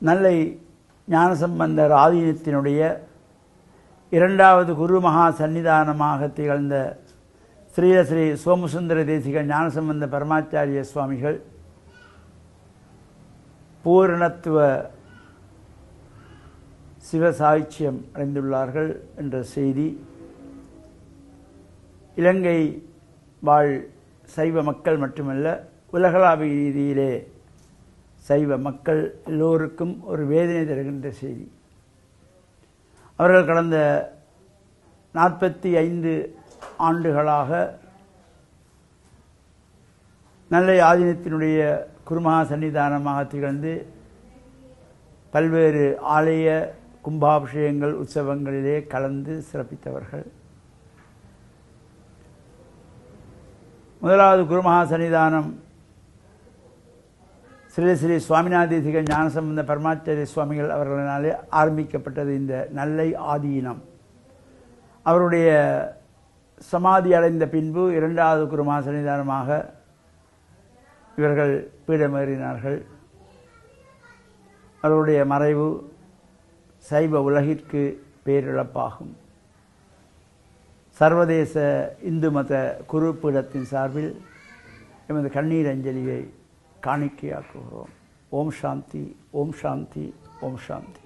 நல்லை ஞானசம்பந்தர் ஆதீனத்தினுடைய இரண்டாவது குரு மகா சன்னிதானமாக திகழ்ந்த ஸ்ரீலஸ்ரீ சோமசுந்தர தேசிக ஞானசம்பந்த பரமாச்சாரிய சுவாமிகள் பூரணத்துவ சிவசாட்சியம் அடைந்துள்ளார்கள் என்ற செய்தி. இலங்கை வாழ் சைவ மக்கள் மட்டுமல்ல உலகளாவிய ரீதியிலே சைவ மக்கள் எல்லோருக்கும் ஒரு வேதனை தருகின்ற செய்தி. அவர்கள் கடந்த நாற்பத்தி ஐந்து ஆண்டுகளாக நல்ல ஆதீனத்தினுடைய குருமகா சன்னிதானமாக திகழ்ந்து பல்வேறு ஆலய கும்பாபிஷேகங்கள் உற்சவங்களிலே கலந்து சிறப்பித்தவர்கள். முதலாவது குருமகா சன்னிதானம் ஸ்ரீ ஸ்ரீ சுவாமிநாதீசிகள் ஞானசம்பந்த பரமாச்சாரிய சுவாமிகள் அவர்களினாலே ஆரம்பிக்கப்பட்டது இந்த நல்லை ஆதீனம் அவருடைய சமாதி அடைந்த பின்பு இரண்டாவது குருமகா சன்னிதானமாக இவர்கள் பீடமேறினார்கள். அவருடைய மறைவு சைவ உலகிற்கு பேரிழப்பாகும். சர்வதேச இந்து மத குரு பீடத்தின் சார்பில் எமது கண்ணீர் அஞ்சலியை காணிக்கையாக்குகிறோம் ஓம் சாந்தி ஓம் சாந்தி ஓம் சாந்தி